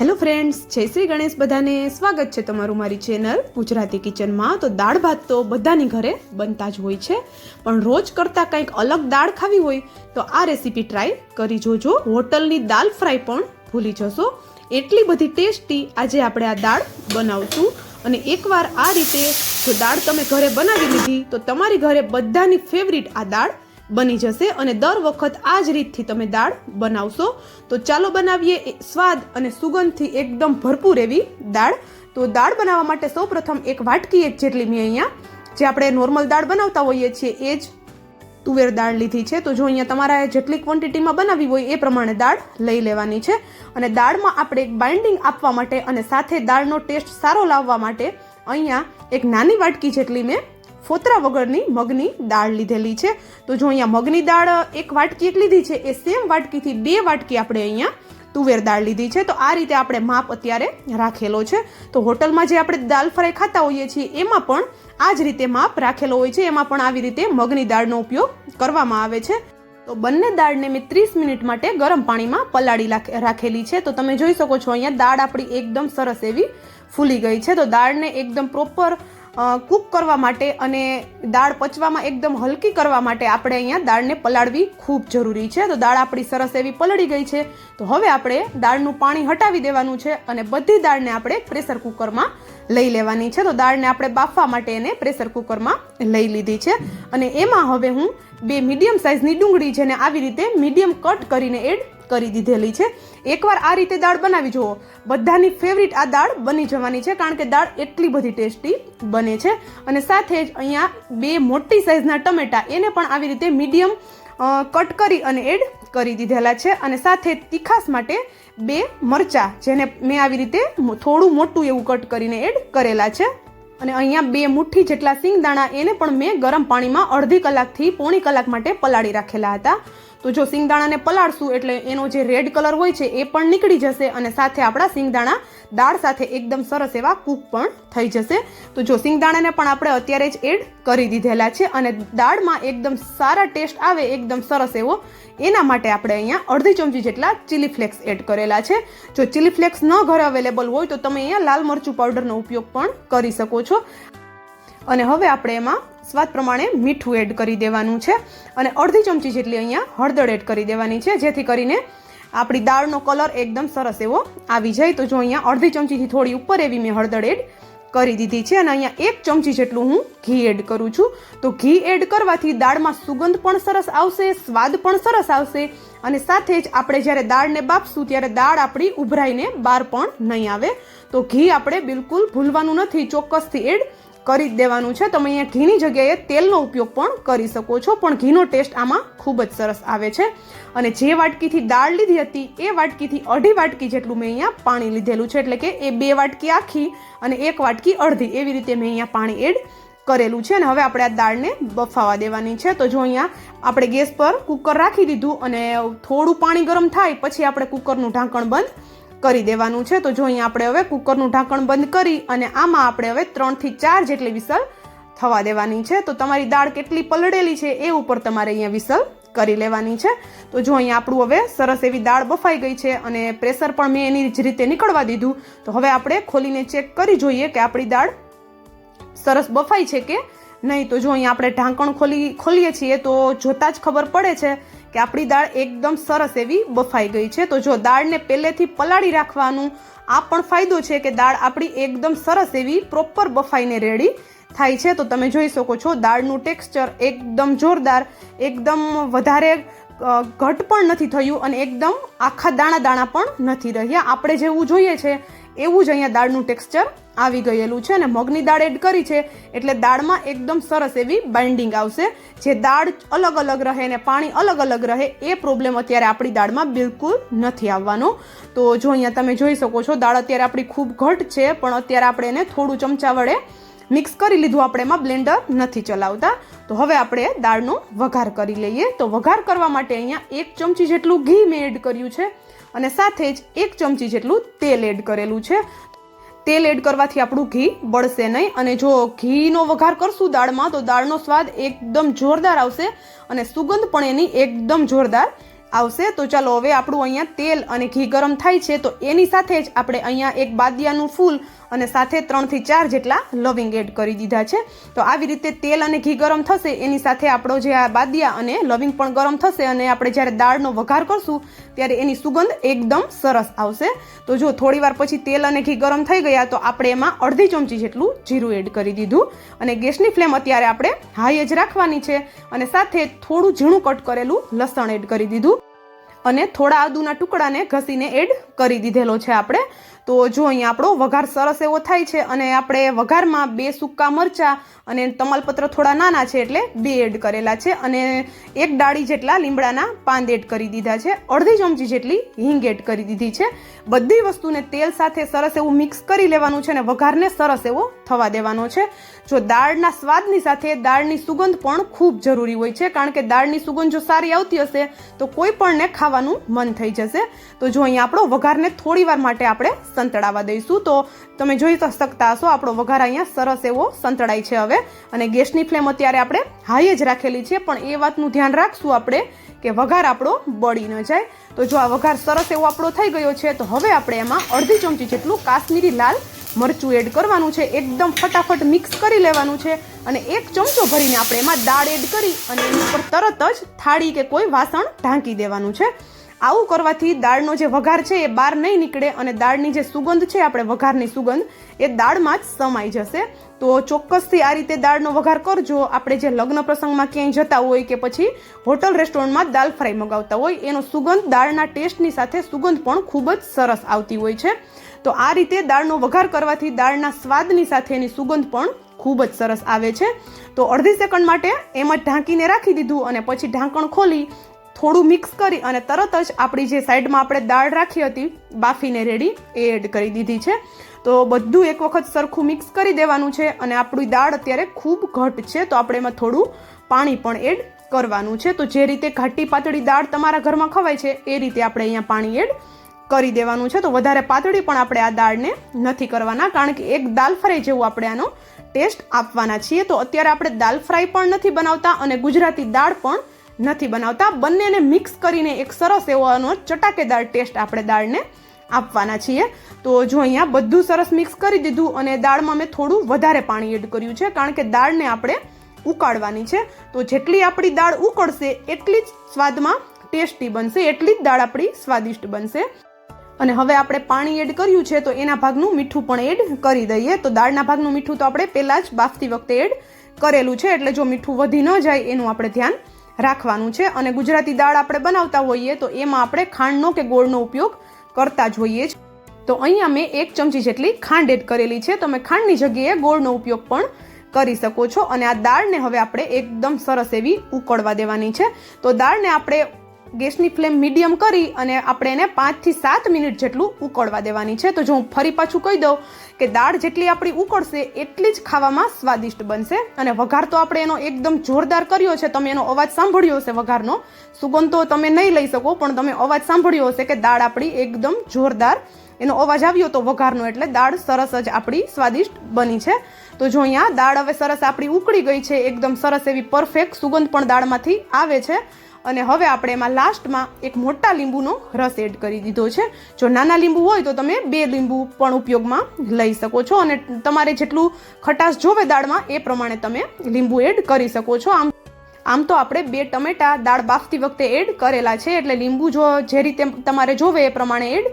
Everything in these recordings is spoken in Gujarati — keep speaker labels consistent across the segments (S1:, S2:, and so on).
S1: હેલો ફ્રેન્ડ્સ, જય શ્રી ગણેશ બધાને. સ્વાગત છે તમારું મારી ચેનલ ગુજરાતી કિચનમાં. તો દાળ ભાત તો બધાની ઘરે બનતા જ હોય છે. પણ રોજ કરતાં કંઈક અલગ દાળ ખાવી હોય, તો આ રેસીપી ટ્રાય કરી જોજો. હોટલની દાલ ફ્રાય પણ ભૂલી જશો. એટલી બધી ટેસ્ટી આજે આપણે આ દાળ બનાવશું. અને એકવાર આ રીતે જો દાળ તમે ઘરે બનાવી લીધી, તો તમારી ઘરે બધાની ફેવરિટ આ દાળ બની જશે અને દર વખત આ જ રીતથી તમે દાળ બનાવશો. તો ચાલો બનાવીએ સ્વાદ અને સુગંધથી એકદમ ભરપૂર એવી દાળ. તો દાળ બનાવવા માટે સૌપ્રથમ એક વાટકી એક જેટલી મેં અહીંયા, જે આપણે નોર્મલ દાળ બનાવતા હોઈએ છીએ, એ જ તુવેર દાળ લીધી છે. તો જો અહીંયા તમારા જેટલી ક્વોન્ટિટીમાં બનાવવી હોય એ પ્રમાણે દાળ લઈ લેવાની છે. અને દાળમાં આપણે એક બાઇન્ડિંગ આપવા માટે અને સાથે દાળનો ટેસ્ટ સારો લાવવા માટે અહીંયા એક નાની વાટકી જેટલી મેં ફોતરા વગરની મગની દાળ લીધેલી છે. તો જો અહીંયા મગની દાળ એક વાટકી એક લીધી છે. એ સેમ વાટકીથી બે વાટકી આપણે અહીંયા તુવેર દાળ લીધી છે. તો આ રીતે આપણે માપ અત્યારે રાખેલો છે. તો હોટલમાં જે આપણે દાલ ફ્રાય ખાતા હોઈએ છીએ, એમાં પણ આ જ રીતે માપ રાખેલો હોય છે. એમાં પણ આવી રીતે મગની દાળનો ઉપયોગ કરવામાં આવે છે. તો બંને દાળને મેં ત્રીસ મિનિટ માટે ગરમ પાણીમાં પલાળી રાખેલી છે. તો તમે જોઈ શકો છો, અહીંયા દાળ આપણી એકદમ સરસ એવી ફૂલી ગઈ છે. તો દાળને એકદમ પ્રોપર કૂક કરવા માટે અને દાળ પચવામાં એકદમ હલકી કરવા માટે આપણે અહીંયા દાળને પલાળવી ખૂબ જરૂરી છે. તો દાળ આપણી સરસ એવી પલળી ગઈ છે. તો હવે આપણે દાળનું પાણી હટાવી દેવાનું છે અને બધી દાળને આપણે પ્રેશર કુકરમાં લઈ લેવાની છે. તો દાળને આપણે બાફવા માટે એને પ્રેશર કુકરમાં લઈ લીધી છે. અને એમાં હવે હું બે મીડિયમ સાઇઝની ડુંગળી છે ને આવી રીતે મીડિયમ કટ કરીને એડ કરી દીધેલી છે. એકવાર આ રીતે દાળ બનાવી જુઓ. બધાની ફેવરિટ આ દાળ બની જવાની છે કારણ કે દાળ એટલી બધી ટેસ્ટી બને છે. અને સાથે જ અહીંયા બે મોટી સાઇઝના ટમેટા એને પણ આવી રીતે મીડિયમ કટ કરી અને એડ કરી દીધેલા છે. અને સાથે તીખાસ માટે બે મરચાં જેને મેં આવી રીતે થોડું મોટું એવું કટ કરીને એડ કરેલા છે. અને અહીંયા બે મુઠ્ઠી જેટલા સિંગદાણા એને પણ મેં ગરમ પાણીમાં અડધી કલાકથી પોણી કલાક માટે પલાળી રાખેલા હતા. તો જો સિંગદાણાને પલાળશું એટલે એનો જે રેડ કલર હોય છે એ પણ નીકળી જશે અને સાથે આપણા સિંગદાણા દાળ સાથે એકદમ સરસ એવા કૂક પણ થઈ જશે. તો જો સિંગદાણાને પણ આપણે અત્યારે જ એડ કરી દીધેલા છે અને દાળમાં એકદમ સારા ટેસ્ટ આવે, એકદમ સરસ એવો, એના માટે આપણે અહીંયા અડધી ચમચી જેટલા ચીલી ફ્લેક્સ એડ કરેલા છે. જો ચીલી ફ્લેક્સ ન ઘરે અવેલેબલ હોય તો તમે અહીંયા લાલ મરચું પાવડરનો ઉપયોગ પણ કરી શકો છો. અને હવે આપણે એમાં સ્વાદ પ્રમાણે મીઠું એડ કરી દેવાનું છે અને અડધી ચમચી જેટલી અહીંયા હળદર એડ કરી દેવાની છે, જેથી કરીને આપણી દાળનો કલર એકદમ સરસ એવો આવી જાય. તો જો અહીંયા અડધી ચમચીથી થોડી ઉપર એવી મેં હળદર એડ કરી દીધી છે અને અહીંયા એક ચમચી જેટલું હું ઘી એડ કરું છું. તો ઘી એડ કરવાથી દાળમાં સુગંધ પણ સરસ આવશે, સ્વાદ પણ સરસ આવશે અને સાથે જ આપણે જ્યારે દાળને બાફશું ત્યારે દાળ આપણી ઉભરાઈને બહાર પણ નહીં આવે. તો ઘી આપણે બિલકુલ ભૂલવાનું નથી, ચોક્કસથી એડ કરી જ દેવાનું છે. તમે અહીંયા ઘીની જગ્યાએ તેલનો ઉપયોગ પણ કરી શકો છો. પણ ઘીનો ટેસ્ટ આમાં ખૂબ જ સરસ આવે છે. અને જે વાટકીથી દાળ લીધી હતી, એ વાટકીથી અઢી વાટકી જેટલું મેં અહીંયા પાણી લીધેલું છે. એટલે કે એ બે વાટકી આખી અને એક વાટકી અડધી એવી રીતે મેં અહીંયા પાણી એડ કરેલું છે. અને હવે આપણે આ દાળને બફાવા દેવાની છે. તો જો અહીંયા આપણે ગેસ પર કુકર રાખી દીધું અને થોડું પાણી ગરમ થાય, પછી આપણે કુકરનું ઢાંકણ બંધ કરી દેવાનું છે. તો જો અહીં આપણે હવે કુકરનું ઢાંકણ બંધ કરી અને આમાં આપણે હવે ત્રણથી ચાર જેટલી વિસલ થવા દેવાની છે. તો તમારી દાળ કેટલી પલળેલી છે એ ઉપર તમારે અહીંયા વિસલ કરી લેવાની છે. તો જો અહીં આપણું હવે સરસ એવી દાળ બફાઈ ગઈ છે અને પ્રેશર પણ મેં એની જ રીતે નીકળવા દીધું. તો હવે આપણે ખોલીને ચેક કરી જોઈએ કે આપણી દાળ સરસ બફાઈ છે કે નહીં. તો જો અહીં આપણે ઢાંકણ ખોલી ખોલીએ છીએ તો જોતાં જ ખબર પડે છે કે આપણી દાળ એકદમ સરસ એવી બફાઈ ગઈ છે. તો જો દાળને પહેલેથી પલાળી રાખવાનું આ પણ ફાયદો છે કે દાળ આપણી એકદમ સરસ એવી પ્રોપર બફાઈને રેડી થાય છે. તો તમે જોઈ શકો છો દાળનું ટેક્સચર એકદમ જોરદાર, એકદમ વધારે ઘટ પણ નથી થયું અને એકદમ આખા દાણા દાણા પણ નથી રહ્યા. આપણે જેવું જોઈએ છે એવું જ અહીંયા દાળનું ટેક્સચર આવી ગયેલું છે અને મગની દાળ એડ કરી છે એટલે દાળમાં એકદમ સરસ એવી બાઇન્ડિંગ આવશે. જે દાળ અલગ અલગ રહે ને પાણી અલગ અલગ રહે એ પ્રોબ્લેમ અત્યારે આપણી દાળમાં બિલકુલ નથી આવવાનો. તો જો અહીંયા તમે જોઈ શકો છો, દાળ અત્યારે આપણી ખૂબ ઘટ છે, પણ અત્યારે આપણે એને થોડું ચમચા વડે મિક્સ કરી લીધું આપણે એમાં બ્લેન્ડર નથી ચલાવતા. તો હવે આપણે દાળનો વઘાર કરી લઈએ. તો વઘાર કરવા માટે અહીંયા એક ચમચી જેટલું ઘી મેં એડ કર્યું છે અને સાથે જ એક ચમચી જેટલું તેલ એડ કરેલું છે. તેલ એડ કરવાથી આપણું ઘી બળશે નહીં. અને જો ઘીનો વઘાર કરશું દાળમાં, તો દાળનો સ્વાદ એકદમ જોરદાર આવશે અને સુગંધ પણ એની એકદમ જોરદાર આવશે, તો ચાલો હવે આપણું અહીંયા તેલ અને ઘી ગરમ થાય છે, તો એની સાથે જ આપણે અહીંયા એક બાદિયાનું ફૂલ અને સાથે ત્રણથી ચાર જેટલા લવિંગ એડ કરી દીધા છે. તો આવી રીતે તેલ અને ઘી ગરમ થશે, એની સાથે આપણો જે આ બાદિયા અને લવિંગ પણ ગરમ થશે અને આપણે જ્યારે દાળનો વઘાર કરશું, ત્યારે એની સુગંધ એકદમ સરસ આવશે. તો જો થોડી વાર પછી તેલ અને ઘી ગરમ થઈ ગયા, તો આપણે એમાં અડધી ચમચી જેટલું જીરું એડ કરી દીધું. અને ગેસની ફ્લેમ અત્યારે આપણે હાઈ જ રાખવાની છે અને સાથે થોડું ઝીણું કટ કરેલું લસણ એડ કરી દીધું. અને થોડા આદુના ટુકડાને ઘસીને એડ કરી દીધેલો છે આપણે. તો જો અહીંયા આપણો વઘાર સરસ એવો થાય છે અને આપણે વઘારમાં બે સૂકા મરચાં અને તમાલપત્ર થોડા નાના છે એટલે બે એડ કરેલા છે અને એક ડાળી જેટલા લીમડાના પાંદ એડ કરી દીધા છે. અડધી ચમચી જેટલી હિંગ એડ કરી દીધી છે. બધી વસ્તુને તેલ સાથે સરસ એવું મિક્સ કરી લેવાનું છે અને વઘારને સરસ એવો થવા દેવાનો છે. જો દાળના સ્વાદની સાથે દાળની સુગંધ પણ ખૂબ જરૂરી હોય છે, કારણ કે દાળની સુગંધ જો સારી આવતી હશે તો કોઈ પણને ખાવાનું મન થઈ જશે. તો જો અહીંયા આપણો વઘારને થોડી વાર માટે આપણે સંતળાવા દઈશું. તો તમે જોઈ શકતા હશો, આપણો વઘાર અહીંયા સરસ એવો સંતળાય છે હવે. અને ગેસની ફ્લેમ અત્યારે આપણે હાઈ જ રાખેલી છે, પણ એ વાતનું ધ્યાન રાખશું આપણે કે વઘાર આપણો બળી ન જાય. તો જો આ વઘાર સરસ એવો આપણો થઈ ગયો છે, તો હવે આપણે એમાં અડધી ચમચી જેટલું કાશ્મીરી લાલ મરચું એડ કરવાનું છે. એકદમ ફટાફટ મિક્સ કરી લેવાનું છે અને એક ચમચો ભરીને આપણે એમાં દાળ એડ કરી અને એની ઉપર તરત જ થાળી કે કોઈ વાસણ ઢાંકી દેવાનું છે. આવું કરવાથી દાળનો જે વઘાર છે એ બહાર નહીં નીકળે અને દાળની જે સુગંધ છે, આપણે વઘારની સુગંધ, એ દાળમાં જ સમાઈ જશે. તો ચોક્કસથી આ રીતે દાળનો વઘાર કરજો. આપણે જે લગ્ન પ્રસંગમાં ક્યાંય જતા હોય કે પછી હોટલ રેસ્ટોરન્ટમાં દાલ ફ્રાય મગાવતા હોય, એનો સુગંધ દાળના ટેસ્ટની સાથે સુગંધ પણ ખૂબ જ સરસ આવતી હોય છે. તો આ રીતે દાળનો વઘાર કરવાથી દાળના સ્વાદની સાથે એની સુગંધ પણ ખૂબ જ સરસ આવે છે. તો અડધી સેકન્ડ માટે એમ ઢાંકીને રાખી દીધું અને પછી ઢાંકણ ખોલી થોડું મિક્સ કરી અને તરત જ આપણી જે સાઈડમાં આપણે દાળ રાખી હતી, બાફીને રેડી એ એડ કરી દીધી છે. તો બધું એક વખત સરખું મિક્સ કરી દેવાનું છે અને આપણી દાળ અત્યારે ખૂબ ઘટ છે, તો આપણે એમાં થોડું પાણી પણ એડ કરવાનું છે. તો જે રીતે ઘાટી પાતળી દાળ તમારા ઘરમાં ખવાય છે, એ રીતે આપણે અહીંયા પાણી એડ કરી દેવાનું છે. તો વધારે પાતળી પણ આપણે આ દાળને નથી કરવાના, કારણ કે એક દાલ ફ્રાય જેવું આપણે આનો ટેસ્ટ આપવાના છીએ. તો અત્યારે આપણે દાલ ફ્રાય પણ નથી બનાવતા અને ગુજરાતી દાળ પણ નથી બનાવતા. બંનેને મિક્સ કરીને એક સરસ એવો આનો ચટાકેદાર ટેસ્ટ આપણે દાળને આપવાના છીએ. તો જો અહીંયા બધું સરસ મિક્સ કરી દીધું અને દાળમાં મેં થોડું વધારે પાણી એડ કર્યું છે, કારણ કે દાળને આપણે ઉકાળવાની છે. તો જેટલી આપણી દાળ ઉકળશે, એટલી જ સ્વાદમાં ટેસ્ટી બનશે, એટલી જ દાળ આપણી સ્વાદિષ્ટ બનશે. અને હવે આપણે પાણી એડ કર્યું છે, તો એના ભાગનું મીઠું પણ એડ કરી દઈએ. તો દાળના ભાગનું મીઠું તો આપણે પહેલાં જ બાફતી વખતે એડ કરેલું છે, એટલે જો મીઠું વધી ન જાય, એનું આપણે ધ્યાન રાખવાનું છે અને ગુજરાતી દાળ આપણે બનાવતા હોઈએ તો એમાં આપણે ખાંડનો કે ગોળનો ઉપયોગ કરતા જ હોઈએ જ તો અહીંયા મેં એક ચમચી જેટલી ખાંડ એડ કરેલી છે. તમે ખાંડની જગ્યાએ ગોળનો ઉપયોગ પણ કરી શકો છો. અને આ દાળને હવે આપણે એકદમ સરસ એવી ઉકળવા દેવાની છે. તો દાળને આપણે ગેસની ફ્લેમ મીડિયમ કરી અને આપણે એને પાંચથી સાત મિનિટ જેટલું ઉકળવા દેવાની છે. તો જો હું ફરી પાછું કહી દઉં કે દાળ જેટલી આપણી ઉકળશે, એટલી જ ખાવામાં સ્વાદિષ્ટ બનશે. અને વઘાર તો આપણે એનો એકદમ જોરદાર કર્યો છે. તમે એનો અવાજ સાંભળ્યો હશે વઘારનો. સુગંધ તો તમે નહીં લઈ શકો, પણ તમે અવાજ સાંભળ્યો હશે કે દાળ આપણી એકદમ જોરદાર એનો અવાજ આવ્યો તો વઘારનો. એટલે દાળ સરસ જ આપણી સ્વાદિષ્ટ બની છે. તો જો અહીંયા દાળ હવે સરસ આપણી ઉકળી ગઈ છે, એકદમ સરસ એવી પરફેક્ટ સુગંધ પણ દાળમાંથી આવે છે. અને હવે આપણે એમાં લાસ્ટમાં એક મોટા લીંબુનો રસ એડ કરી દીધો છે. જો નાના લીંબુ હોય તો તમે બે લીંબુ પણ ઉપયોગમાં લઈ શકો છો અને તમારે જેટલું ખટાશ જોવે દાળમાં એ પ્રમાણે તમે લીંબુ એડ કરી શકો છો. આમ આમ તો આપણે બે ટમેટા દાળ બાફતી વખતે એડ કરેલા છે એટલે લીંબુ જો જે રીતે તમારે જોવે એ પ્રમાણે એડ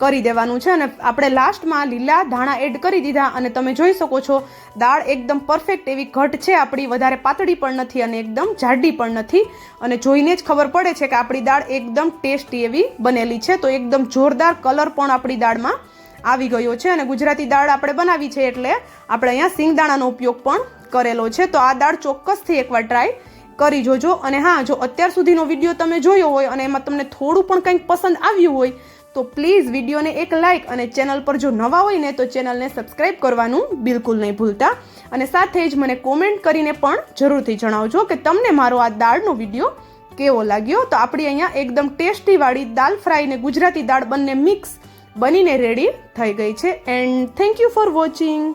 S1: કરી દેવાનું છે અને આપણે લાસ્ટમાં લીલા ધાણા એડ કરી દીધા અને તમે જોઈ શકો છો, દાળ એકદમ પરફેક્ટ એવી ઘટ છે, આપણી વધારે પાતળી પણ નથી અને એકદમ જાડી પણ નથી. અને જોઈને જ ખબર પડે છે કે આપણી દાળ એકદમ ટેસ્ટી એવી બનેલી છે, તો એકદમ જોરદાર કલર પણ આપણી દાળમાં આવી ગયો છે. અને ગુજરાતી દાળ આપણે બનાવી છે એટલે આપણે અહીંયા સિંગદાણાનો ઉપયોગ પણ કરેલો છે. તો આ દાળ ચોક્કસથી એકવાર ટ્રાય કરી જોજો. અને હા, જો અત્યાર સુધીનો વીડિયો તમે જોયો હોય અને એમાં તમને થોડું પણ કંઈક પસંદ આવ્યું હોય તો પ્લીઝ વિડીયોને એક લાઇક અને ચેનલ પર જો નવા હોય ને તો ચેનલને સબસ્ક્રાઇબ કરવાનું બિલકુલ નહીં ભૂલતા. અને સાથે જ મને કોમેન્ટ કરીને પણ જરૂરથી જણાવજો કે તમને મારો આ દાળનો વીડિયો કેવો લાગ્યો? તો આપણી અહીંયા એકદમ ટેસ્ટીવાળી દાલ ફ્રાય ને ગુજરાતી દાળ બંને મિક્સ બનીને રેડી થઈ ગઈ છે. And thank you for watching